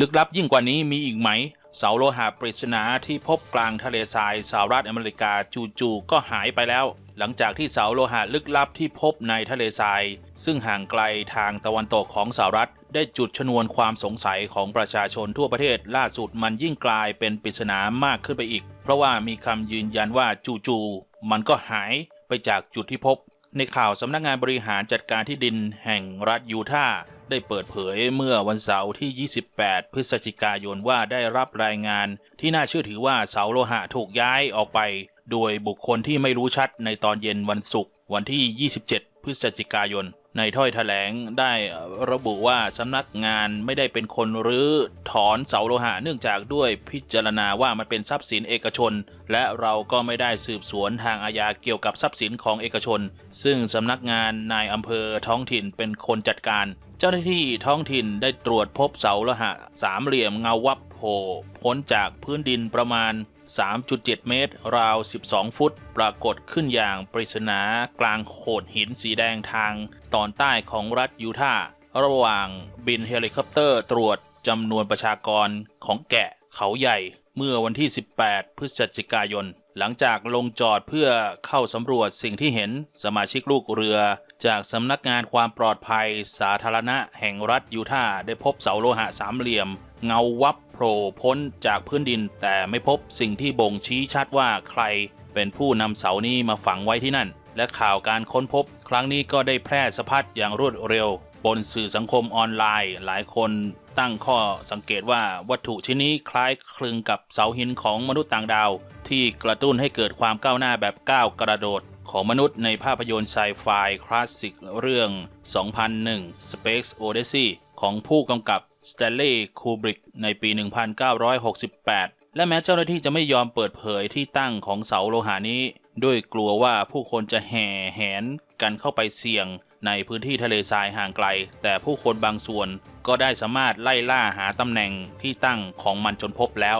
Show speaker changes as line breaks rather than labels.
ลึกลับยิ่งกว่านี้มีอีกไหม เสาโลหะปริศนาที่พบกลางทะเลทรายสหรัฐอเมริกาจู่ๆก็หายไปแล้ว หลังจากที่เสาโลหะลึกลับที่พบในทะเลทราย ซึ่งห่างไกลทางตะวันตกของสหรัฐ ได้จุดชนวนความสงสัยของประชาชนทั่วประเทศล่าสุดมันยิ่งกลายเป็นปริศนามากขึ้นไปอีก เพราะว่ามีคำยืนยันว่าจู่ๆมันก็หายไปจากจุดที่พบในข่าวสำนักงานบริหารจัดการที่ดินแห่งรัฐยูทาห์ ได้เปิดเผยเมื่อวันเสาร์ที่ 28 พฤศจิกายนว่าได้รับรายงาน ที่น่าเชื่อถือว่าเสาโลหะถูกย้ายออกไป โดยบุคคลที่ไม่รู้ชัดในตอนเย็นวันศุกร์วันที่ 27 พฤศจิกายน ในถ้อยแถลงได้ระบุว่าสำนักงานไม่ได้เป็นคนรื้อถอนเสาโลหะเนื่องจากด้วยพิจารณาว่ามันเป็นทรัพย์สินเอกชน และเราก็ไม่ได้สืบสวนทางอาญาเกี่ยวกับทรัพย์สินของเอกชน ซึ่งสำนักงานนายอำเภอท้องถิ่นเป็นคนจัดการ เจ้าหน้าที่ท้องถิ่นได้ตรวจพบเสาโลหะสามเหลี่ยมเงาวับโผล่พ้นจากพื้นดินประมาณ 3.7 เมตร ราว 12 ฟุต ปรากฏขึ้นอย่างปริศนากลางโขดหินสีแดงทางตอนใต้ของรัฐยูทาห์ระหว่างบินเฮลิคอปเตอร์ตรวจจำนวนประชากรของแกะเขาใหญ่เมื่อวันที่ 18 พฤศจิกายน หลังจากลงจอดเพื่อเข้าสำรวจสิ่งที่เห็นสมาชิกลูกเรือ จากสำนักงานความปลอดภัยสาธารณะแห่งรัฐยูทาห์ได้พบเสาโลหะสามเหลี่ยม เงาวับโผล่พ้นจากพื้นดินแต่ไม่พบสิ่งที่บ่งชี้ชัดว่าใครเป็นผู้นำเสานี้มาฝังไว้ที่นั่น และข่าวการค้นพบ ครั้งนี้ก็ได้แพร่สะพัดอย่างรวดเร็ว บนสื่อสังคมออนไลน์ หลายคนตั้งข้อสังเกตว่าวัตถุชิ้นนี้คล้ายคลึงกับเสาหินของมนุษย์ต่างดาว ที่กระตุ้นให้เกิดความก้าวหน้าแบบก้าวกระโดดของมนุษย์ในภาพยนตร์ไซไฟคลาสสิกเรื่อง 2001 Space Odyssey ของผู้กำกับ สแตลลีย์คูบริกในปี 1968 และแม้เจ้าหน้าที่จะไม่ยอมเปิดเผยที่ตั้งของเสาโลหานี้ด้วยกลัวว่าผู้คนจะแห่แหนกันเข้าไปเสี่ยงในพื้นที่ทะเลทรายห่างไกล แต่ผู้คนบางส่วนก็ได้สามารถไล่ล่าหาตำแหน่งที่ตั้งของมันจนพบแล้ว